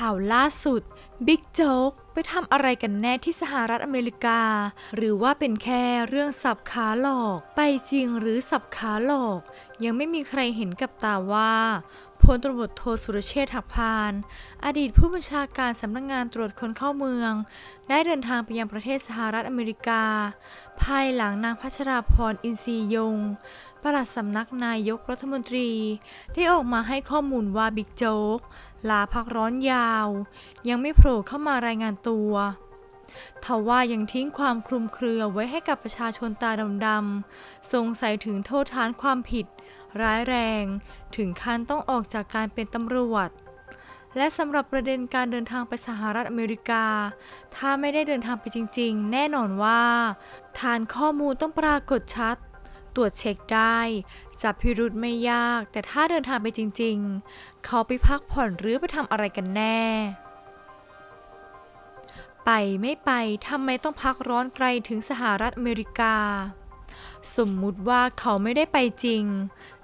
ข่าวล่าสุดบิ๊กโจ๊กไปทำอะไรกันแน่ที่สหรัฐอเมริกา หรือว่าเป็นแค่เรื่องสับขาหลอก ไปจริงหรือสับขาหลอก ยังไม่มีใครเห็นกับตาว่า ลตำรวจโทสุรเชษฐ์หักพาน อดีตผู้บัญชาการสำนักงงานตรวจคนเข้าเมือง ได้เดินทางไปยังประเทศสหรัฐอเมริกา ภายหลังนางพัชราพรอินทรียงปลัดสำนักนายกรัฐมนตรี ได้ออกมาให้ข้อมูลว่าบิ๊กโจ๊ก ลาพักร้อนยาว ยังไม่โผล่เข้ามารายงานตัว ทว่ายังทิ้งความคลุมเครือไว้ให้กับประชาชนตาดำๆ สงสัยถึงโทษฐานความผิด ร้ายแรง ถึงขั้นต้องออกจากการเป็นตำรวจ และสำหรับประเด็นการเดินทางไปสหรัฐอเมริกา ถ้าไม่ได้เดินทางไปจริงๆ แน่นอนว่า ฐานข้อมูลต้องปรากฏชัดตรวจเช็คได้ จับพิรุธไม่ยาก แต่ถ้าเดินทางไปจริง ๆ เขาไปพักผ่อนหรือไปทำอะไรกันแน่ ไปไม่ไปทำไมต้องพักร้อนไกลถึงสหรัฐอเมริกา สมมุติว่าเขาไม่ได้ไปจริง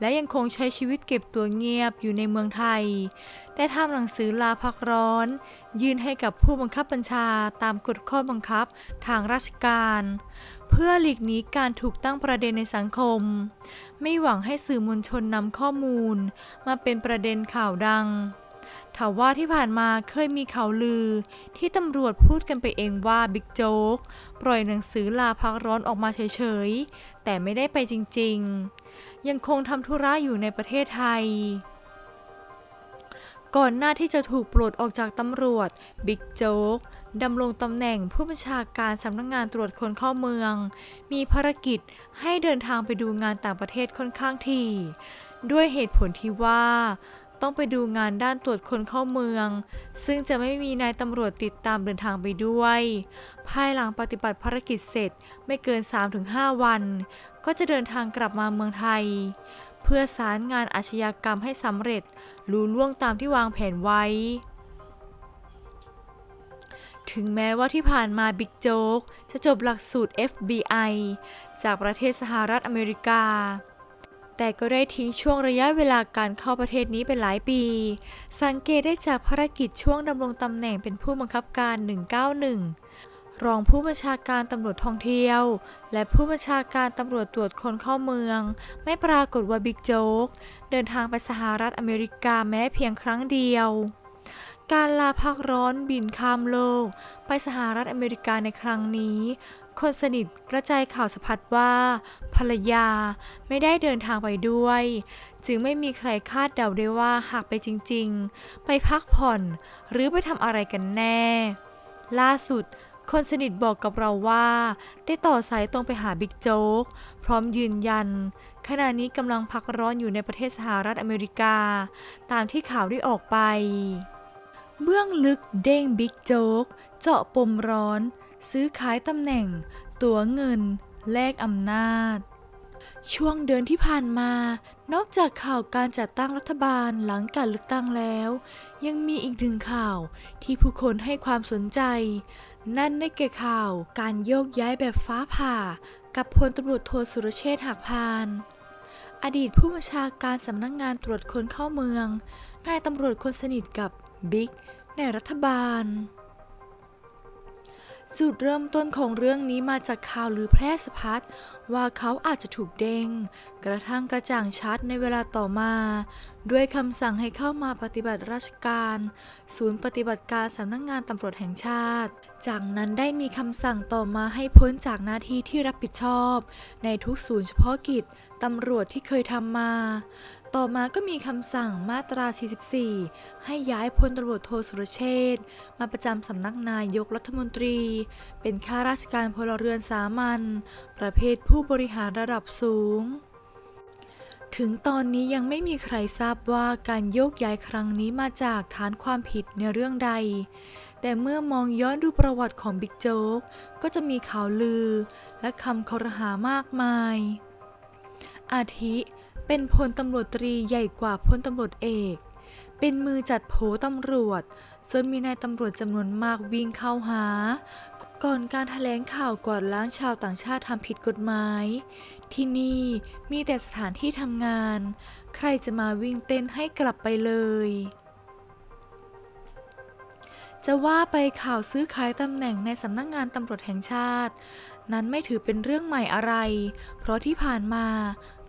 และยังคงใช้ชีวิตเก็บตัวเงียบอยู่ในเมืองไทย ได้ทำหนังสือลาพักร้อน ยื่นให้กับผู้บังคับบัญชาตามกฎข้อบังคับทางราชการ เพื่อหลีกหนีการถูกตั้งประเด็นในสังคม ไม่หวังให้สื่อมวลชนนำข้อมูล มาเป็นประเด็นข่าวดัง ถาว่าที่ผ่านมาเคยมีข่าวลือ ที่ตำรวจพูดกันไปเองว่าบิ๊กโจ๊กปล่อยหนังสือลาพักร้อนออกมาเฉยๆ แต่ไม่ได้ไปจริงๆ ยังคงทำธุระอยู่ในประเทศไทย ก่อนหน้าที่จะถูกปลดออกจากตำรวจบิ๊กโจ๊กดำรงตำแหน่งผู้บัญชาการสำนักงงานตรวจคนเข้าเมือง มีภารกิจให้เดินทางไปดูงานต่างประเทศค่อนข้างถี่ด้วยเหตุผลที่ว่า ต้องไปดูงานด้านตรวจคนเข้าเมือง ซึ่งจะไม่มีนายตำรวจติดตามเดินทางไปด้วย ภายหลังปฏิบัติภารกิจเสร็จไม่เกิน 3-5 วัน ก็จะเดินทางกลับมาเมืองไทย เพื่อสารงานอาชญากรรมให้สำเร็จลุล่วงตามที่วางแผนไว้ถึงแม้ว่าที่ผ่านมาบิ๊กโจ๊กจะจบหลักสูตร FBI จากประเทศสหรัฐอเมริกา แต่ก็ได้ทิ้งช่วงระยะเวลาการเข้าประเทศนี้ไปหลายปี สังเกตได้จากภารกิจช่วงดำรงตำแหน่งเป็นผู้บังคับการ 191 รองผู้บัญชาการตำรวจท่องเที่ยว และผู้บัญชาการตำรวจตรวจคนเข้าเมือง ไม่ปรากฏว่าบิ๊กโจ๊ก เดินทางไปสหรัฐอเมริกาแม้เพียงครั้งเดียวการลาพักร้อนบินข้ามโลก ไปสหรัฐอเมริกาในครั้งนี้ คนสนิทกระจายข่าวสะพัดว่า ภรรยาไม่ได้เดินทางไปด้วย จึงไม่มีใครคาดเดาได้ว่าหากไปจริงๆ ไปพักผ่อน หรือไปทำอะไรกันแน่ ล่าสุดคนสนิทบอกกับเราว่า ได้ต่อสายตรงไปหาบิ๊กโจ๊ก พร้อมยืนยัน ขณะนี้กำลังพักร้อนอยู่ในประเทศสหรัฐอเมริกา ตามที่ข่าวได้ออกไป เบื้องลึกเด้งบิ๊กโจ๊ก เจาะปมร้อน ซื้อขายตำแหน่ง ตั๋วเงิน แลกอำนาจ ช่วงเดือนที่ผ่านมา นอกจากข่าวการจัดตั้งรัฐบาลหลังการเลือกตั้งแล้ว ยังมีอีกหนึ่งข่าวที่ผู้คนให้ความสนใจ นั่นได้แก่ข่าวการโยกย้ายแบบฟ้าผ่า กับพลตำรวจโทสุรเชษฐ์หักพานอดีตผู้บัญชาการสำนักงงานตรวจคนเข้าเมือง นายตำรวจคนสนิทกับบิ๊กในรัฐบาล จุดเริ่มต้นของเรื่องนี้มาจากข่าวหรือแพร่สะพัดว่าเขาอาจจะถูกเด้ง กระทั่งกระจ่างชัดในเวลาต่อมา ด้วยคำสั่งให้เข้ามาปฏิบัติราชการ ศูนย์ปฏิบัติการสำนักงงานตำรวจแห่งชาติ จากนั้นได้มีคำสั่งต่อมาให้พ้นจากหน้าที่ที่รับผิดชอบ ในทุกศูนย์เฉพาะกิจตำรวจที่เคยทำมา ต่อมาก็มีคำสั่งมาตรา 44 ให้ย้ายพลตำรวจโทสุรเชษมาประจำสำนักนายกรัฐมนตรี เป็นข้าราชการพลเรือนสามัญประเภทผู้บริหารระดับสูง ถึงตอนนี้ยังไม่มีใครทราบว่าการโยกย้ายครั้งนี้มาจากฐานความผิดในเรื่องใด แต่เมื่อมองย้อนดูประวัติของบิ๊กโจ๊ก ก็จะมีข่าวลือ และคำคอรหามากมาย อาทิเป็นพลตำรวจตรีใหญ่กว่าพลตำรวจเอก เป็นมือจัดโผตำรวจ จนมีนายตำรวจจำนวนมากวิ่งเข้าหา ก่อนการแถลงข่าวกวาดล้างชาวต่างชาติทำผิดกฎหมาย ที่นี่มีแต่สถานที่ทำงาน ใครจะมาวิ่งเต้นให้กลับไปเลย จะว่าไปข่าวซื้อขายตำแหน่งในสำนักงงานตำรวจแห่งชาติ นั้นไม่ถือเป็นเรื่องใหม่อะไร เพราะที่ผ่านมา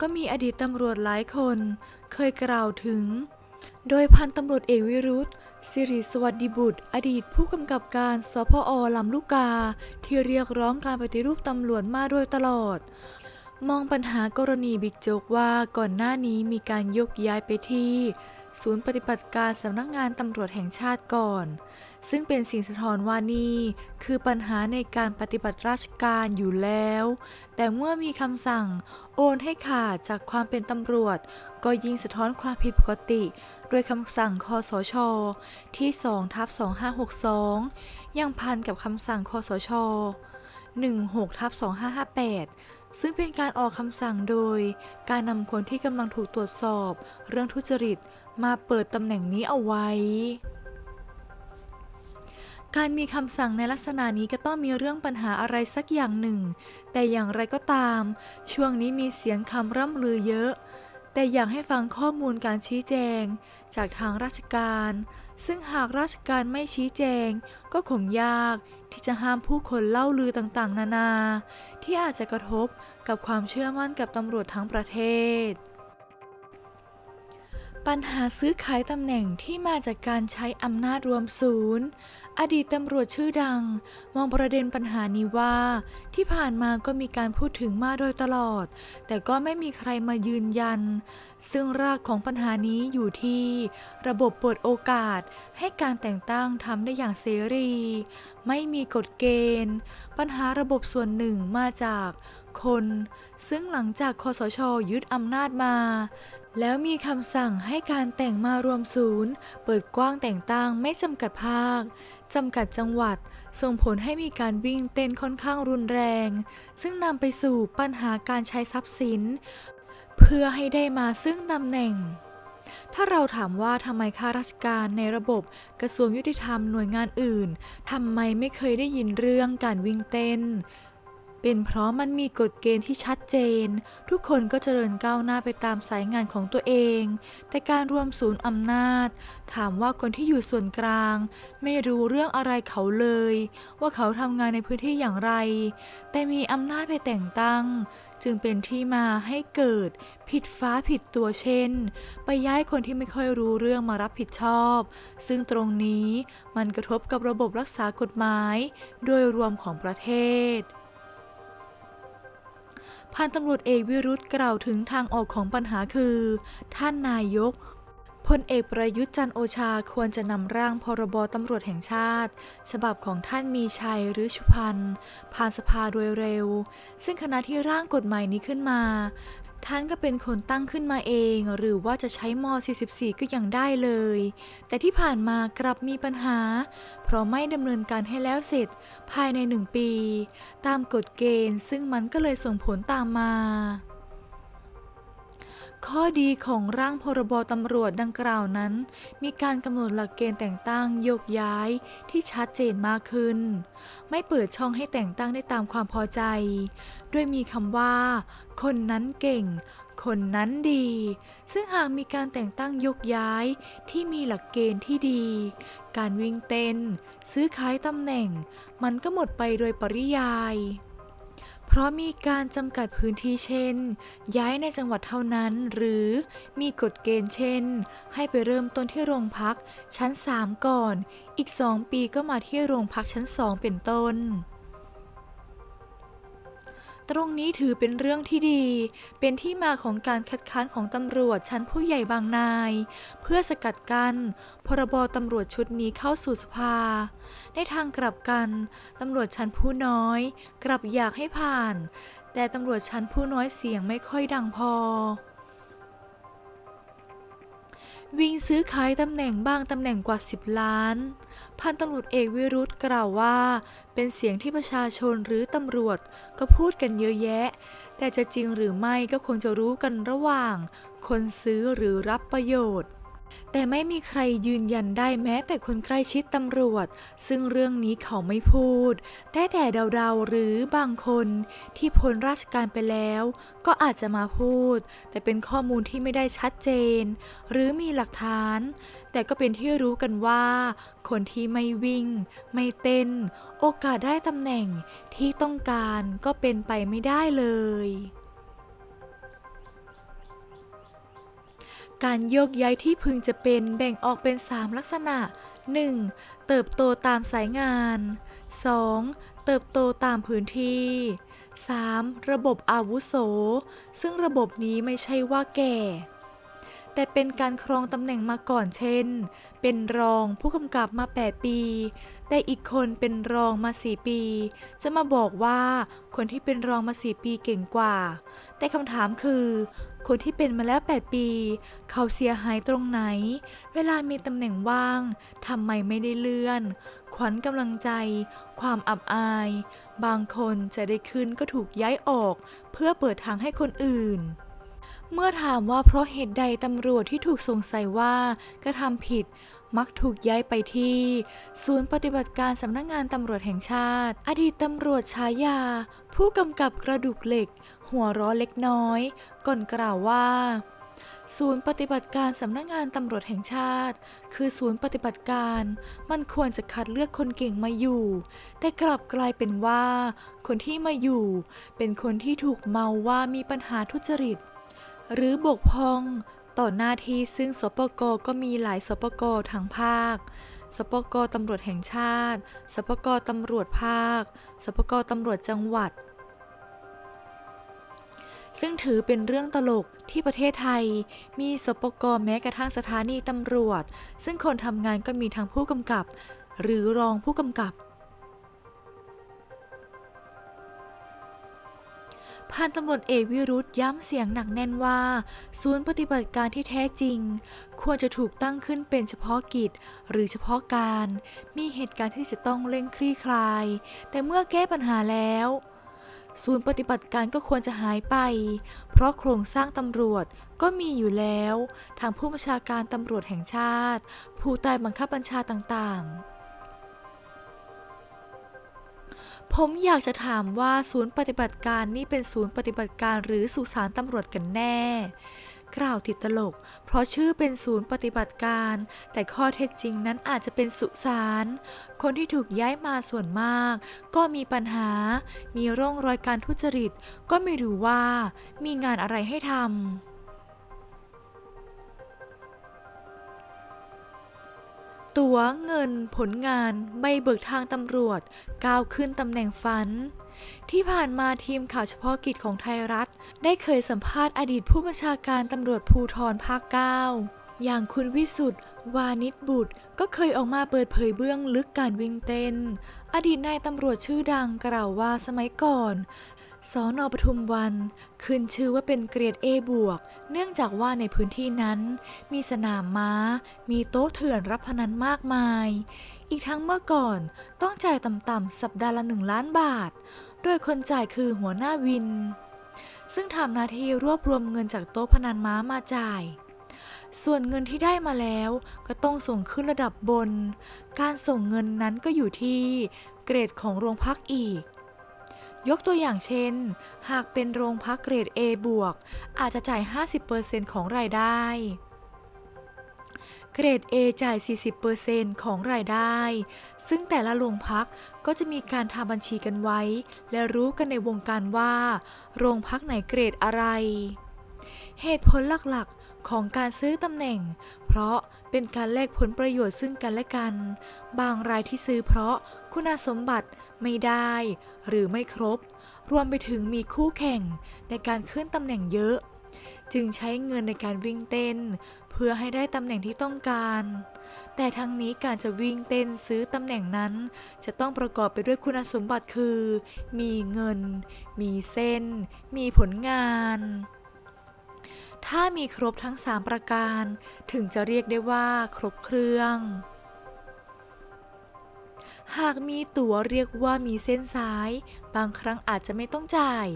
ก็มีอดีตตำรวจหลายคน เคยกล่าวถึง โดยพันตำรวจเอกวิรุธสิริสวัสดิบุตร อดีตผู้กำกับการสพอลำลูกกา ที่เรียกร้องการปฏิรูปตำรวจมาโดยตลอด มองปัญหากรณีบิ๊กโจ๊กว่าก่อนหน้านี้มีการยกย้ายไปที่ ศูนย์ปฏิบัติการสำนักงานตำรวจแห่งชาติก่อน ซึ่งเป็นสิ่งสะท้อนว่านี่คือปัญหาในการปฏิบัติราชการอยู่แล้ว แต่เมื่อมีคำสั่ง โอนให้ขาดจากความเป็นตำรวจ ก็ยิ่งสะท้อนความผิดปกติ โดยคำสั่งคอสช ที่2ทับ2562 ยังพันกับคำสั่งคอสช 16ทับ2558 ซึ่งเป็นการออกคำสั่งโดย การนำคนที่กำลังถูกตรวจสอบ เรื่องทุจริตมาเปิดตำแหน่งนี้เอาไว้ การมีคำสั่งในลักษณะนี้ก็ต้องมีเรื่องปัญหาอะไรสักอย่างหนึ่ง แต่อย่างไรก็ตาม ช่วงนี้มีเสียงคำร่ำลือเยอะ แต่อยากให้ฟังข้อมูลการชี้แจง จากทางราชการ ซึ่งหากราชการไม่ชี้แจง ก็คงยากที่จะห้ามผู้คนเล่าลือต่างๆ นานา ที่อาจจะกระทบกับความเชื่อมั่นกับตำรวจทั้งประเทศ ปัญหาซื้อขายตำแหน่งที่มาจากการใช้อำนาจรวมศูนย์อดีตตำรวจชื่อดัง มองประเด็นปัญหานี้ว่า ที่ผ่านมาก็มีการพูดถึงมาโดยตลอด แต่ก็ไม่มีใครมายืนยัน ซึ่งรากของปัญหานี้อยู่ที่ ระบบเปิดโอกาสให้การแต่งตั้งทำได้อย่างเสรี ไม่มีกฎเกณฑ์ ปัญหาระบบส่วนหนึ่งมาจากคน ซึ่งหลังจากคอสชยึดอำนาจมา แล้วมีคำสั่งให้การแต่งมารวมศูนย์ เปิดกว้างแต่งตั้งไม่จำกัดภาค จำกัดจังหวัด ส่งผลให้มีการวิ่งเต้นค่อนข้างรุนแรง ซึ่งนำไปสู่ปัญหาการใช้ทรัพย์สิน เพื่อให้ได้มาซึ่งตำแหน่ง ถ้าเราถามว่าทำไมข้าราชการในระบบกระทรวงยุติธรรมหน่วยงานอื่นทำไมไม่เคยได้ยินเรื่องการวิ่งเต้น เป็นเพราะมันมีกฎเกณฑ์ที่ชัดเจน ทุกคนก็เจริญก้าวหน้าไปตามสายงานของตัวเอง แต่การรวมศูนย์อำนาจ ถามว่าคนที่อยู่ส่วนกลาง ไม่รู้เรื่องอะไรเขาเลย ว่าเขาทำงานในพื้นที่อย่างไร แต่มีอำนาจไปแต่งตั้ง จึงเป็นที่มาให้เกิด ผิดฟ้าผิดตัวเช่น ไปย้ายคนที่ไม่ค่อยรู้เรื่องมารับผิดชอบ ซึ่งตรงนี้มันกระทบกับระบบรักษากฎหมาย โดยรวมของประเทศ พันตำรวจเอกวิรุธกล่าวถึงทางออกของปัญหาคือ ท่านนายกพลเอกประยุทธ์จันโอชาควรจะนำร่างพรบตำรวจแห่งชาติ ฉบับของท่านมีชัยหรือชุพันธ์ผ่านสภาโดยเร็ว ซึ่งคณะที่ร่างกฎหมายนี้ขึ้นมา ท่านก็เป็นคนตั้งขึ้นมาเอง หรือว่าจะใช้ม 44 ก็ยังได้เลย แต่ที่ผ่านมากลับมีปัญหา เพราะไม่ดำเนินการให้แล้วเสร็จภายในหนึ่งปี ตามกฎเกณฑ์ซึ่งมันก็เลยส่งผลตามมา ข้อดีของร่างพรบตำรวจดังกล่าวนั้น มีการกำหนดหลักเกณฑ์แต่งตั้งโยกย้ายที่ชัดเจนมากขึ้น ไม่เปิดช่องให้แต่งตั้งได้ตามความพอใจ ด้วยมีคำว่า คนนั้นเก่ง คนนั้นดี ซึ่งหากมีการแต่งตั้งยกย้ายที่มีหลักเกณฑ์ที่ดี การวิ่งเต้น ซื้อขายตำแหน่ง มันก็หมดไปโดยปริยาย เพราะมีการจำกัดพื้นที่เช่น ย้ายในจังหวัดเท่านั้น หรือมีกฎเกณฑ์เช่น ให้ไปเริ่มต้นที่โรงพักชั้น 3 ก่อน อีก 2 ปีก็มาที่โรงพักชั้น 2 เป็นต้น ตรงนี้ถือเป็นเรื่องที่ดี เป็นที่มาของการคัดค้านของตำรวจชั้นผู้ใหญ่บางนาย เพื่อสกัดกัน้นพรบตำรวจชุดนี้เข้าสู่สภา ในทางกลับกันตำรวจชั้นผู้น้อย กลับอยากให้ผ่าน แต่ตำรวจชั้นผู้น้อยเสียงไม่ค่อยดังพอ วิ่งซื้อขายตำแหน่งบ้างตำแหน่งกว่า 10 ล้าน พันตำรวจเอกวิรุธกล่าวว่า เป็นเสียงที่ประชาชนหรือตำรวจก็พูดกันเยอะแยะ แต่จะจริงหรือไม่ก็คงจะรู้กันระหว่าง คนซื้อหรือรับประโยชน์ แต่ไม่มีใครยืนยันได้แม้แต่คนใกล้ชิดตำรวจ ซึ่งเรื่องนี้เขาไม่พูด ได้แต่เดาๆหรือบางคนที่พ้นราชการไปแล้ว ก็อาจจะมาพูด แต่เป็นข้อมูลที่ไม่ได้ชัดเจน หรือมีหลักฐาน แต่ก็เป็นที่รู้กันว่า คนที่ไม่วิ่ง ไม่เต้น โอกาสได้ตำแหน่งที่ต้องการก็เป็นไปไม่ได้เลย การโยกย้ายที่พึงจะเป็นแบ่งออกเป็น 3 ลักษณะ 1. เติบโตตามสายงาน 2. เติบโตตามพื้นที่ 3. ระบบอาวุโส ซึ่งระบบนี้ไม่ใช่ว่าแก่ แต่เป็นการครองตำแหน่งมาก่อนเช่น เป็นรองผู้กำกับมา 8 ปี แต่อีกคนเป็นรองมา 4 ปี จะมาบอกว่าคนที่เป็นรองมา 4 ปีเก่งกว่า แต่คำถามคือ คนที่เป็นมาแล้ว 8 ปี เขาเสียหายตรงไหน เวลามีตำแหน่งว่างทำไมไม่ได้เลื่อน ขวัญกำลังใจ ความอับอาย บางคนจะได้ขึ้นก็ถูกย้ายออก เพื่อเปิดทางให้คนอื่นเมื่อถามว่าเพราะเหตุใดตำรวจที่ถูกสงสัยว่ากระทำผิด มักถูกย้ายไปที่ ศูนย์ปฏิบัติการสำนักงานตำรวจแห่งชาติ อดีตตำรวจชายา ผู้กำกับกระดูกเหล็ก หัวเร้อเล็กน้อย ก่อนกล่าวว่า ศูนย์ปฏิบัติการสำนักงานตำรวจแห่งชาติ คือศูนย์ปฏิบัติการมันควรจะคัดเลือกคนเก่งมาอยู่ แต่กลับกลายเป็นว่า คนที่มาอยู่ เป็นคนที่ถูกเมาว่ามีปัญหาทุจริต หรือบกพร่องต่อหน้าที่ซึ่งสปกก็มีหลายสปกทางภาค สปกตำรวจแห่งชาติ สปกตำรวจภาค สปกตำรวจจังหวัด ซึ่งถือเป็นเรื่องตลกที่ประเทศไทย มีสปกแม้กระทั่งสถานีตำรวจ ซึ่งคนทำงานก็มีทั้งผู้กำกับ หรือรองผู้กำกับพันตำรวจเอกวิรุธย้ำเสียงหนักแน่นว่า ศูนย์ปฏิบัติการที่แท้จริง ควรจะถูกตั้งขึ้นเป็นเฉพาะกิจ หรือเฉพาะการ มีเหตุการณ์ที่จะต้องเร่งคลี่คลาย แต่เมื่อแก้ปัญหาแล้ว ศูนย์ปฏิบัติการก็ควรจะหายไป เพราะโครงสร้างตำรวจก็มีอยู่แล้ว ทางผู้บัญชาการตำรวจแห่งชาติ ผู้ใต้บังคับบัญชาต่างๆผมอยากจะถามว่าศูนย์ปฏิบัติการนี่เป็นศูนย์ปฏิบัติการหรือสุสานตำรวจกันแน่ กล่าวติดตลก เพราะชื่อเป็นศูนย์ปฏิบัติการ แต่ข้อเท็จจริงนั้นอาจจะเป็นสุสาน คนที่ถูกย้ายมาส่วนมาก ก็มีปัญหา มีร่องรอยการทุจริต ก็ไม่รู้ว่ามีงานอะไรให้ทำตั๋วเงินผลงานใบเบิกทางตำรวจ ก้าวขึ้นตำแหน่งฝัน ที่ผ่านมาทีมข่าวเฉพาะกิจของไทยรัฐ ได้เคยสัมภาษณ์อดีตผู้บัญชาการตำรวจภูธรภาค 9 อย่างคุณวิสุทธ์วานิชบุตร ก็เคยออกมาเปิดเผยเบื้องลึกการวิ่งเต้น อดีตนายตำรวจชื่อดังกล่าวว่าสมัยก่อนสอนอปทุมวันขึ้นชื่อว่าเป็นเกรด A บวก เนื่องจากว่าในพื้นที่นั้น มีสนามม้า มีโต๊ะเถื่อนรับพนันมากมาย อีกทั้งเมื่อก่อนต้องจ่ายต่ำๆสัปดาห์ละหนึ่งล้านบาท โดยคนจ่ายคือหัวหน้าวิน ซึ่งทำหน้าที่รวบรวมเงินจากโต๊ะพนันม้ามาจ่าย ส่วนเงินที่ได้มาแล้วก็ต้องส่งขึ้นระดับบน การส่งเงินนั้นก็อยู่ที่เกรดของโรงพักอีก ยกตัวอย่างเช่น หากเป็นโรงพักเกรด A บวกอาจจะจ่าย 50%ของรายได้ เกรด A จ่าย 40%ของรายได้ ซึ่งแต่ละโรงพักก็จะมีการทำบัญชีกันไว้ และรู้กันในวงการว่า โรงพักไหนเกรดอะไร เหตุผลหลักๆของการซื้อตำแหน่ง เพราะเป็นการแลกผลประโยชน์ซึ่งกันและกัน บางรายที่ซื้อเพราะคุณสมบัติไม่ได้ หรือไม่ครบ รวมไปถึงมีคู่แข่งในการขึ้นตำแหน่งเยอะ จึงใช้เงินในการวิ่งเต้น เพื่อให้ได้ตำแหน่งที่ต้องการ แต่ทั้งนี้การจะวิ่งเต้นซื้อตำแหน่งนั้น จะต้องประกอบไปด้วยคุณสมบัติคือ มีเงิน มีเส้น มีผลงาน ถ้ามีครบทั้ง 3 ประการ ถึงจะเรียกได้ว่าครบเครื่อง หากมีตั๋วเรียกว่ามีเส้นสาย บางครั้งอาจจะไม่ต้องจ่าย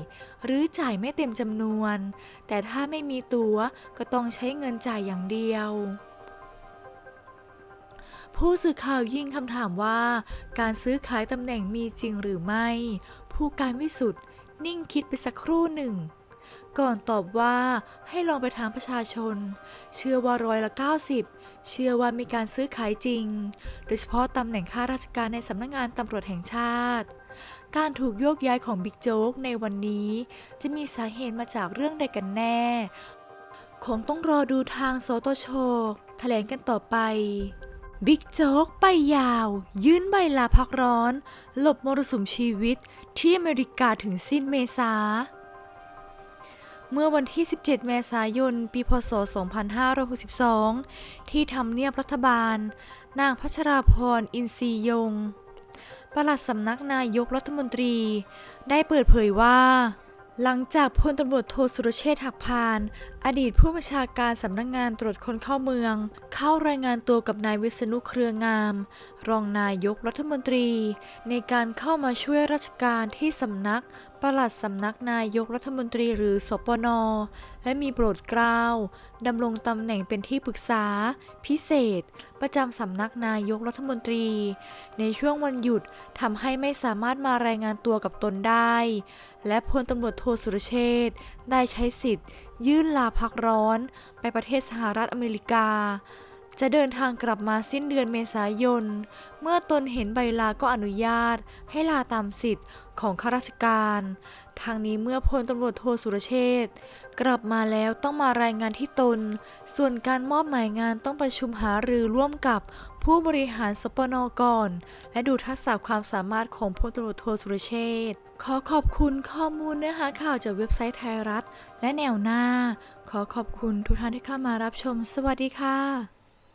หรือจ่ายไม่เต็มจำนวน แต่ถ้าไม่มีตั๋วก็ต้องใช้เงินจ่ายอย่างเดียวผู้สื่อข่าวยิ่งคำถามว่าการซื้อขายตำแหน่งมีจริงหรือไม่ ผู้การวิสุทธ์นิ่งคิดไปสักครู่หนึ่ง ก่อนตอบว่าให้ลองไปถามประชาชน เชื่อว่าร้อยละ 90 เชื่อว่ามีการซื้อขายจริง โดยเฉพาะตำแหน่งข้าราชการในสำนักงงานตำรวจแห่งชาติ การถูกโยกย้ายของบิ๊กโจ๊กในวันนี้ จะมีสาเหตุมาจากเรื่องใดกันแน่ คงต้องรอดูทางสตชแถลงกันต่อไปบิ๊กโจ๊กไปยาว ยื่นใบลาพักร้อน หลบมรสุมชีวิตที่อเมริกาถึงสิ้นเมษา เมื่อวันที่ 17 เมษายน ปี พศ 2562 ที่ทำเนียบรัฐบาล นางพัชราพร อินทรียง ปลัดสำนักนายกรัฐมนตรี ได้เปิดเผยว่า หลังจากพลตำรวจโทสุรเชษฐ์หักพาน อดีตผู้บัญชาการสำนักงานตรวจคนเข้าเมือง เข้ารายงานตัวกับนายวิษณุเครืองาม รองนายกรัฐมนตรี ในการเข้ามาช่วยราชการที่สำนักปลัดสำนักนายกรัฐมนตรีหรือสปน และมีโปรดเกล้าดำรงตำแหน่งเป็นที่ปรึกษา พิเศษ ประจำสำนักนายกรัฐมนตรี ในช่วงวันหยุดทำให้ไม่สามารถมารายงานตัวกับตนได้ และพลตำรวจโทสุรเชษได้ใช้สิทธิ์ ยื่นลาพักร้อน ไปประเทศสหรัฐอเมริกา จะเดินทางกลับมาสิ้นเดือนเมษายน เมื่อตนเห็นใบลาก็อนุญาต ให้ลาตามสิทธิ์ของข้าราชการ ทางนี้เมื่อพลตำรวจโทสุรเชษกลับมาแล้วต้องมารายงานที่ตน ส่วนการมอบหมายงานต้องประชุมหารือร่วมกับผู้บริหารสปนก่อน และดูทักษะความสามารถของพลตำรวจโทสุรเชษ ขอขอบคุณข้อมูลเนื้อหาข่าวจากเว็บไซต์ไทยรัฐ และแนวหน้า ขอขอบคุณทุกท่านที่เข้ามารับชม สวัสดีค่ะ